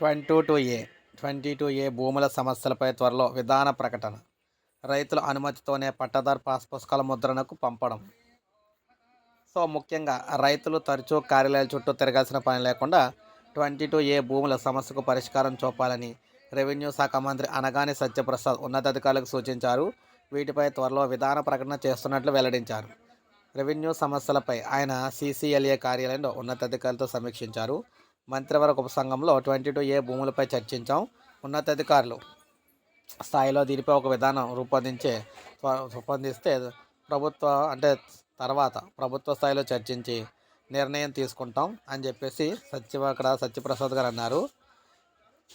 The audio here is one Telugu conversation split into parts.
Twenty two A twenty two A భూముల సమస్యలపై త్వరలో విధాన ప్రకటన. రైతుల అనుమతితోనే పట్టాదారు పాస్ పుస్తకాల ముద్రణకు పంపడం. సో ముఖ్యంగా రైతులు తరచూ కార్యాలయాల చుట్టూ తిరగాల్సిన పని లేకుండా ట్వంటీ టూ ఏ భూముల సమస్యకు పరిష్కారం చూపాలని రెవెన్యూ శాఖ మంత్రి అనగాని సత్యప్రసాద్ ఉన్నతాధికారులకు సూచించారు. వీటిపై త్వరలో విధాన ప్రకటన చేస్తున్నట్లు వెల్లడించారు. రెవెన్యూ సమస్యలపై ఆయన సీసీఎల్ఏ కార్యాలయంలో ఉన్నతాధికారులతో సమీక్షించారు. మంత్రివర్గ ఉపసంఘంలో ట్వంటీ టూ ఏ భూములపై చర్చించాం. ఉన్నతాధికారులు స్థాయిలో దీనిపై ఒక విధానం రూపొందించే రూపొందిస్తే ప్రభుత్వ అంటే తర్వాత ప్రభుత్వ స్థాయిలో చర్చించి నిర్ణయం తీసుకుంటాం అని చెప్పేసి సత్య అక్కడ సత్యప్రసాద్ గారు అన్నారు.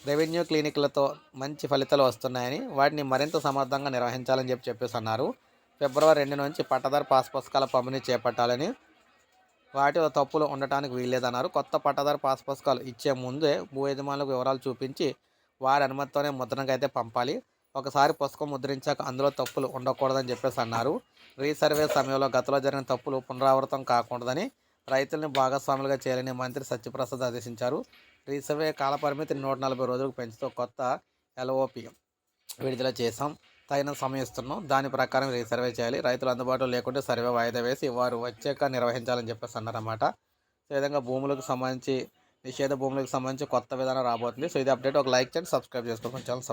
రెవెన్యూ క్లినిక్లతో మంచి ఫలితాలు వస్తున్నాయని వాటిని మరింత సమర్థంగా నిర్వహించాలని చెప్పి చెప్పేసి అన్నారు. ఫిబ్రవరి రెండు నుంచి పట్టదారు పాస్ పుస్తకాల పంపిణీ చేపట్టాలని వాటిలో తప్పులు ఉండటానికి వీల్లేదన్నారు. కొత్త పట్టదారు పాస్ పుస్తకాలు ఇచ్చే ముందే భూ యజమానులకు వివరాలు చూపించి వారి అనుమతితోనే ముద్రణకు అయితే పంపాలి. ఒకసారి పుస్తకం ముద్రించాక అందులో తప్పులు ఉండకూడదని చెప్పేసి అన్నారు. రీసర్వే సమయంలో గతంలో జరిగిన తప్పులు పునరావృతం కాకూడదని రైతుల్ని భాగస్వాములుగా చేయాలని మంత్రి సత్యప్రసాద్ ఆదేశించారు. రీసర్వే కాలపరిమితి నూట నలభై రోజులకు పెంచుతూ కొత్త ఎల్ఓపి విడుదల చేశాం. తగిన సమయం ఇస్తున్నాం. దాని ప్రకారం రీసర్వే చేయాలి. రైతులు అందుబాటులో లేకుంటే సర్వే వాయిదా వేసి వారు వచ్చాక నిర్వహించాలని చెప్పేసి అన్నారన్నమాట. సో ఈ విధంగా భూములకు సంబంధించి నిషేధ భూములకు సంబంధించి కొత్త విధానం రాబోతుంది. సో ఇది అప్డేట్. ఒక లైక్ చేయండి సబ్స్క్రైబ్ చేసుకోండి. ఛానల్